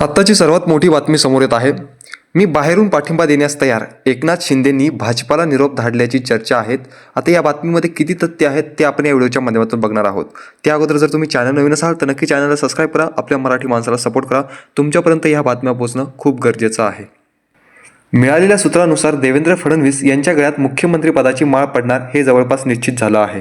आत्ताची सर्वात मोठी बातमी समोर येत आहे. मी बाहेरून पाठिंबा देण्यास तयार. एकनाथ शिंदेंनी भाजपाला निरोप धाडल्याची चर्चा आहेत. आता या बातमीमध्ये किती तथ्य आहेत ते आपण या व्हिडिओच्या माध्यमातून बघणार आहोत. त्या अगोदर जर तुम्ही चॅनल नवीन असाल तर नक्की चॅनलला सबस्क्राईब करा. आपल्या मराठी माणसाला सपोर्ट करा. तुमच्यापर्यंत ह्या बातम्या पोहोचणं खूप गरजेचं आहे. मिळालेल्या सूत्रानुसार देवेंद्र फडणवीस यांच्या गळ्यात मुख्यमंत्री पदाची माळ पडणार हे जवळपास निश्चित झालं आहे.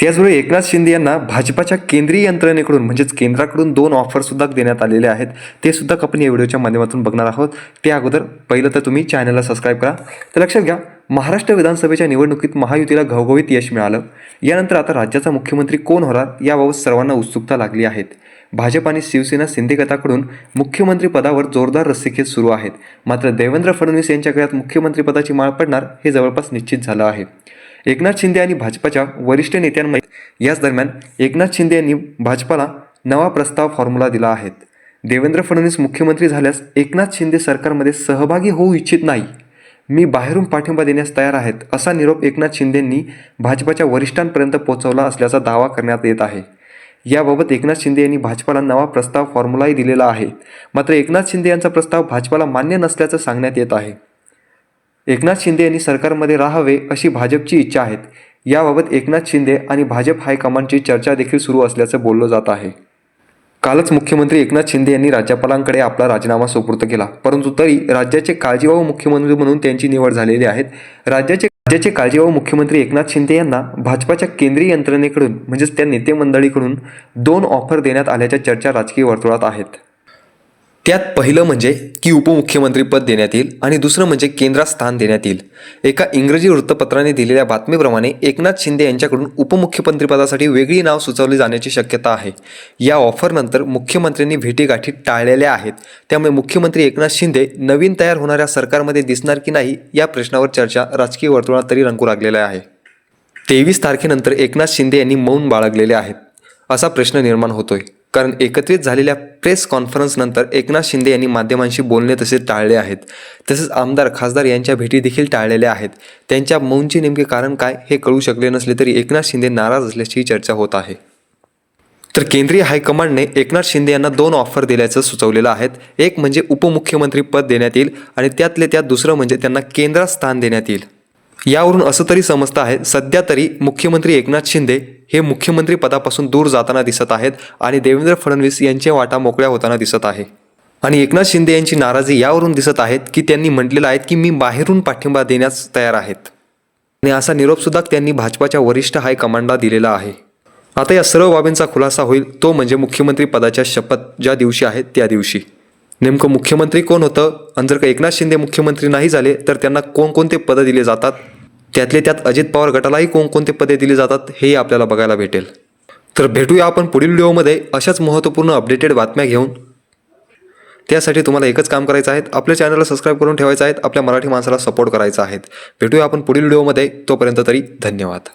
त्याचवेळी एकनाथ शिंदे यांना भाजपाच्या केंद्रीय यंत्रणेकडून म्हणजेच केंद्राकडून दोन ऑफरसुद्धा देण्यात आलेले आहेत. ते सुद्धा आपण या व्हिडिओच्या माध्यमातून बघणार आहोत. त्या अगोदर पहिलं तर तुम्ही चॅनलला सबस्क्राईब करा. तर लक्षात घ्या महाराष्ट्र विधानसभेच्या निवडणुकीत महायुतीला घवघवीत यश मिळालं. यानंतर आता राज्याचा मुख्यमंत्री कोण होणार याबाबत सर्वांना उत्सुकता लागली आहेत. भाजप आणि शिवसेना शिंदे गटाकडून मुख्यमंत्री पदावर जोरदार रस्सीखेच सुरू आहेत. मात्र देवेंद्र फडणवीस यांच्या गळ्यात मुख्यमंत्रीपदाची माळ पडणार हे जवळपास निश्चित झालं आहे. एकनाथ शिंदे आणि भाजपाच्या वरिष्ठ नेत्यांमध्ये याच दरम्यान एकनाथ शिंदे यांनी भाजपाला नवा प्रस्ताव फॉर्म्युला दिला आहे. देवेंद्र फडणवीस मुख्यमंत्री झाल्यास एकनाथ शिंदे सरकारमध्ये सहभागी होऊ इच्छित नाही. मी बाहेरून पाठिंबा देण्यास तयार आहेत असा निरोप एकनाथ शिंदेंनी भाजपाच्या वरिष्ठांपर्यंत पोहोचवला असल्याचा दावा करण्यात येत आहे. याबाबत एकनाथ शिंदे यांनी भाजपाला नवा प्रस्ताव फॉर्म्युलाही दिलेला आहे. मात्र एकनाथ शिंदे यांचा प्रस्ताव भाजपाला मान्य नसल्याचं सांगण्यात येत आहे. एकनाथ शिंदे यांनी सरकारमध्ये राहावे अशी भाजपची इच्छा आहे. याबाबत एकनाथ शिंदे आणि भाजप हायकमांडची चर्चा देखील सुरू असल्याचं बोललं जात आहे. कालच मुख्यमंत्री एकनाथ शिंदे यांनी राज्यपालांकडे आपला राजीनामा सुपूर्द केला. परंतु तरी राज्याचे काळजीवाहू मुख्यमंत्री म्हणून त्यांची निवड झालेली आहे. राज्याचे राज्याचे काळजीवाहू मुख्यमंत्री एकनाथ शिंदे यांना भाजपाच्या केंद्रीय यंत्रणेकडून म्हणजेच त्या नेते मंडळीकडून दोन ऑफर देण्यात आल्याच्या चर्चा राजकीय वर्तुळात आहेत. त्यात पहिलं म्हणजे की उपमुख्यमंत्रीपद देण्यात येईल आणि दुसरं म्हणजे केंद्रात स्थान देण्यात येईल. एका इंग्रजी वृत्तपत्राने दिलेल्या बातमीप्रमाणे एकनाथ शिंदे यांच्याकडून उपमुख्यमंत्रीपदासाठी वेगळी नाव सुचवली जाण्याची शक्यता आहे. या ऑफरनंतर मुख्यमंत्र्यांनी भेटीगाठी टाळलेल्या आहेत. त्यामुळे मुख्यमंत्री एकनाथ शिंदे नवीन तयार होणाऱ्या सरकारमध्ये दिसणार की नाही या प्रश्नावर चर्चा राजकीय वर्तुळात तरी रंगू लागलेल्या आहे. तेवीस तारखेनंतर एकनाथ शिंदे यांनी मौन बाळगलेले आहेत असा प्रश्न निर्माण होतोय. कारण एकत्रित झालेल्या प्रेस कॉन्फरन्सनंतर एकनाथ शिंदे यांनी माध्यमांशी बोलणे तसे टाळले आहेत. तसेच आमदार खासदार यांच्या भेटी देखील टाळलेल्या आहेत. त्यांच्या मौनचे नेमके कारण काय हे कळू शकले नसले तरी एकनाथ शिंदे नाराज असल्याची चर्चा होत आहे. तर केंद्रीय हायकमांडने एकनाथ शिंदे यांना दोन ऑफर दिल्याचं सुचवलेलं आहेत. एक म्हणजे उपमुख्यमंत्री पद देण्यात येईल आणि त्यातले त्यात दुसरं म्हणजे त्यांना केंद्रात स्थान देण्यात येईल. यावरून असं तरी समजतं आहे सध्या तरी मुख्यमंत्री एकनाथ शिंदे हे मुख्यमंत्री पदापासून दूर जाताना दिसत आहेत आणि देवेंद्र फडणवीस यांच्या वाटा मोकळ्या होताना दिसत आहे. आणि एकनाथ शिंदे यांची नाराजी यावरून दिसत आहेत की त्यांनी म्हटलेलं आहेत की मी बाहेरून पाठिंबा देण्यास तयार आहेत. आणि असा निरोपसुद्धा त्यांनी भाजपाच्या वरिष्ठ हायकमांडला दिलेला आहे. आता या सर्व बाबींचा खुलासा होईल तो म्हणजे मुख्यमंत्री पदाच्या शपथ ज्या दिवशी आहे त्या दिवशी. नेमकं मुख्यमंत्री कोण होतं? आणि जर का एकनाथ शिंदे मुख्यमंत्री नाही झाले तर त्यांना कोणकोणते पदं दिले जातात? त्यातले त्यात अजित पवार गटालाही कोणकोणते पदे दिली जातात हेही आपल्याला बघायला भेटेल. तर भेटूया आपण पुढील व्हिडिओमध्ये अशाच महत्त्वपूर्ण अपडेटेड बातम्या घेऊन. त्यासाठी तुम्हाला एकच काम करायचं आहे आपल्या चॅनलला सबस्क्राईब करून ठेवायचं आहे आपल्या मराठी माणसाला सपोर्ट करायचा आहे. भेटूया आपण पुढील व्हिडिओमध्ये तोपर्यंत तरी धन्यवाद.